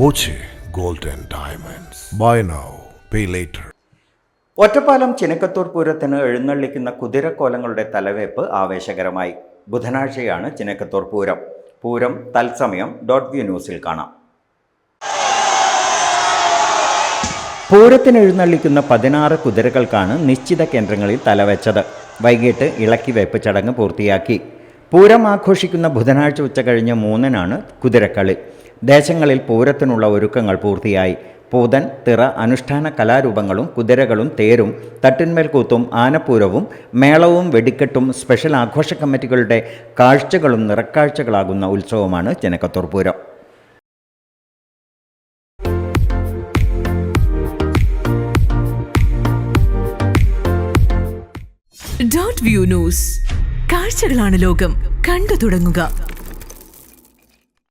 Boche gold diamonds. Buy now pay later. Ottapalam Chinakkathoor പൂരത്തിന് എഴുന്നള്ളിക്കുന്ന കുതിരക്കോലങ്ങളുടെ തലവേപ്പ് ആവേശകരമായി. ബുധനാഴ്ചയാണ് ചിനക്കത്തൂർ പൂരം. പൂരം തത്സമയം ഡോട്ട് വ്യൂ ന്യൂസിൽ കാണാം. പൂരത്തിന് എഴുന്നള്ളിക്കുന്ന പതിനാറ് കുതിരകൾക്കാണ് നിശ്ചിത കേന്ദ്രങ്ങളിൽ തലവെച്ചത്. വൈകിട്ട് ഇളക്കിവയ്പ് ചടങ്ങ് പൂർത്തിയാക്കി. പൂരം ആഘോഷിക്കുന്ന ബുധനാഴ്ച ഉച്ച കഴിഞ്ഞ് മൂന്നിനാണ് കുതിരക്കളി. ദേശങ്ങളിൽ പൂരത്തിനുള്ള ഒരുക്കങ്ങൾ പൂർത്തിയായി. പൂതൻ തിറ അനുഷ്ഠാന കലാരൂപങ്ങളും കുതിരകളും തേരും തട്ടിന്മേൽ കൂത്തും ആനപ്പൂരവും മേളവും വെടിക്കെട്ടും സ്പെഷ്യൽ ആഘോഷ കമ്മിറ്റികളുടെ കാഴ്ചകളും നിറക്കാഴ്ചകളാകുന്ന ഉത്സവമാണ് Janakkathoor Pooram. Dot view news കാഴ്ചകളാണ് ലോകം. കണ്ടു തുടങ്ങുക.